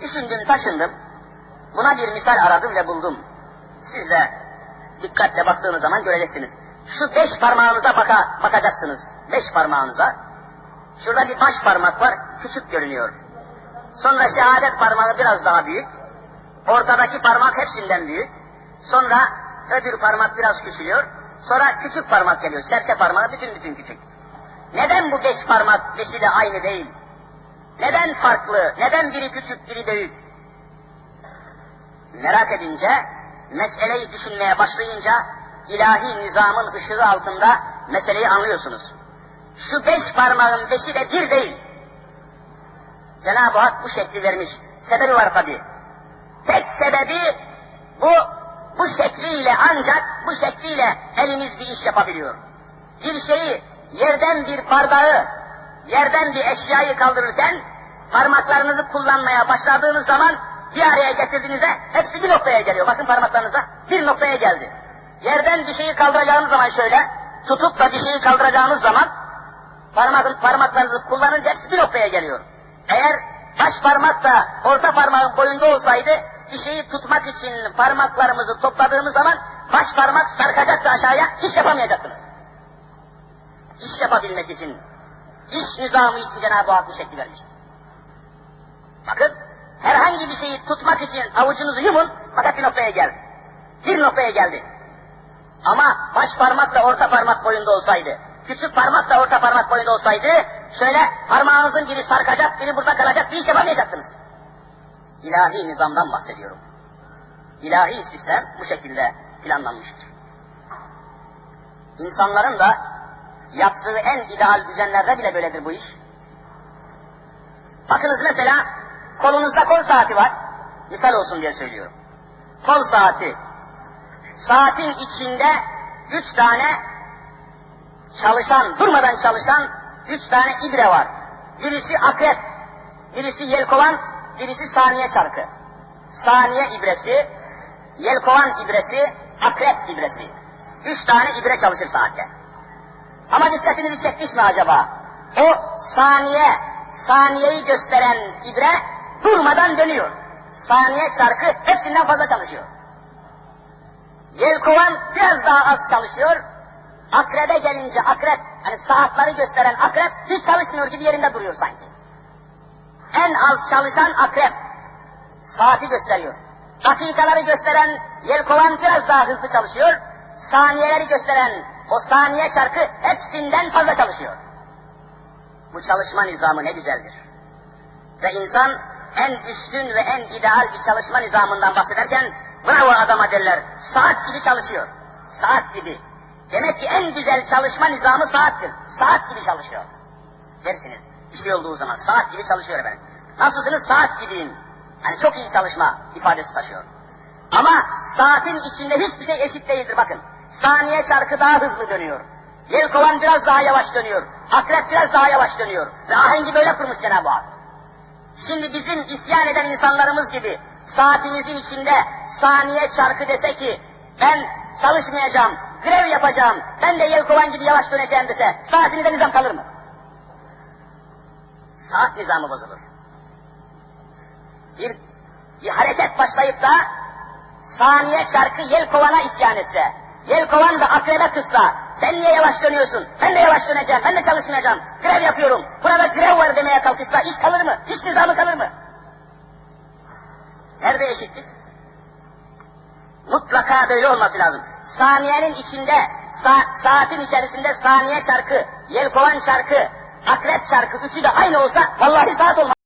Düşündüm, taşındım. Buna bir misal aradım ve buldum. Siz de dikkatle baktığınız zaman göreceksiniz. Şu beş parmağınıza baka, bakacaksınız. Beş parmağınıza. Şurada bir baş parmak var, küçük görünüyor. Sonra şehadet parmağı biraz daha büyük. Ortadaki parmak hepsinden büyük. Sonra öbür parmak biraz küçülüyor. Sonra küçük parmak geliyor. Serçe parmağı bütün bütün küçük. Neden bu beş parmak beşi de aynı değil? Neden farklı? Neden biri küçük, biri büyük? Merak edince, meseleyi düşünmeye başlayınca, ilahi nizamın ışığı altında meseleyi anlıyorsunuz. Şu beş parmağın beşi de bir değil. Cenab-ı Hak bu şekli vermiş. Sebebi var tabi. Tek sebebi bu, bu şekliyle ancak bu şekliyle elimiz bir iş yapabiliyor. Bir şeyi, yerden bir bardağı, yerden bir eşyayı kaldırırken parmaklarınızı kullanmaya başladığınız zaman bir araya getirdiğinizde hepsi bir noktaya geliyor. Bakın parmaklarınıza bir noktaya geldi. Yerden bir şeyi kaldıracağınız zaman şöyle, tutup da bir şeyi kaldıracağınız zaman parmak, parmaklarınızı kullanınca hepsi bir noktaya geliyor. Eğer baş parmak da orta parmağın boyunda olsaydı bir şeyi tutmak için parmaklarımızı topladığımız zaman baş parmak sarkacaktı aşağıya hiç yapamayacaktınız. İş yapabilmek için, iş nizamı için Cenab-ı Hak bu şekli vermiştir. Bakın herhangi bir şeyi tutmak için avucunuzu yumun fakat bir noktaya geldi. Bir noktaya geldi. Ama baş parmak da orta parmak boyunda olsaydı, küçük parmak da orta parmak boyunda olsaydı, şöyle parmağınızın biri sarkacak, biri burada kalacak, bir iş yapamayacaktınız. İlahi nizamdan bahsediyorum. İlahi sistem bu şekilde planlanmıştır. İnsanların da yaptığı en ideal düzenlerde bile böyledir bu iş. Bakınız mesela kolunuzda kol saati var. Misal olsun diye söylüyorum. Kol saati. Saatin içinde üç tane çalışan, durmadan çalışan üç tane ibre var. Birisi akrep, birisi yelkovan, birisi saniye çarkı. Saniye ibresi, yelkovan ibresi, akrep ibresi. Üç tane ibre çalışır saatte. Ama dikkatinizi çekmiş mi acaba? O saniye, saniyeyi gösteren ibre durmadan dönüyor. Saniye çarkı hepsinden fazla çalışıyor. Yelkovan biraz daha az çalışıyor. Akrebe gelince akrep, hani saatleri gösteren akrep hiç çalışmıyor gibi yerinde duruyor sanki. En az çalışan akrep saati gösteriyor. Dakikaları gösteren yelkovan biraz daha hızlı çalışıyor. Saniyeleri gösteren o saniye çarkı hepsinden fazla çalışıyor. Bu çalışma nizamı ne güzeldir. Ve insan en üstün ve en ideal bir çalışma nizamından bahsederken bravo adama derler. Saat gibi çalışıyor. Saat gibi. Demek ki en güzel çalışma nizamı saattir. Saat gibi çalışıyor. Dersiniz. Bir şey olduğu zaman saat gibi çalışıyor efendim. Nasılsınız? Saat gibiyim. Hani çok iyi çalışma ifadesi taşıyor. Ama saatin içinde hiçbir şey eşit değildir bakın. Saniye çarkı daha hızlı dönüyor. Yelkovan biraz daha yavaş dönüyor. Akrep biraz daha yavaş dönüyor. Ve ahengi böyle kurmuş Cenab-ı Hak. Şimdi bizim isyan eden insanlarımız gibi saatimizin içinde saniye çarkı dese ki ben çalışmayacağım, grev yapacağım, ben de yelkovan gibi yavaş döneceğim dese saatinizde nizam kalır mı? Saat nizamı bozulur. Bir, bir hareket başlayıp da saniye çarkı yelkovana isyan etse, yelkovan da akrebe kızsa, sen niye yavaş dönüyorsun, ben de yavaş döneceğim, ben de çalışmayacağım, grev yapıyorum, burada grev var demeye kalkışsa iş kalır mı, iş nizamı kalır mı? Nerede eşitlik? Mutlaka böyle olması lazım. Saniyenin içinde, sa saatin içerisinde saniye çarkı, yelkovan çarkı, akrep çarkı üçü de aynı olsa vallahi saat olmaz.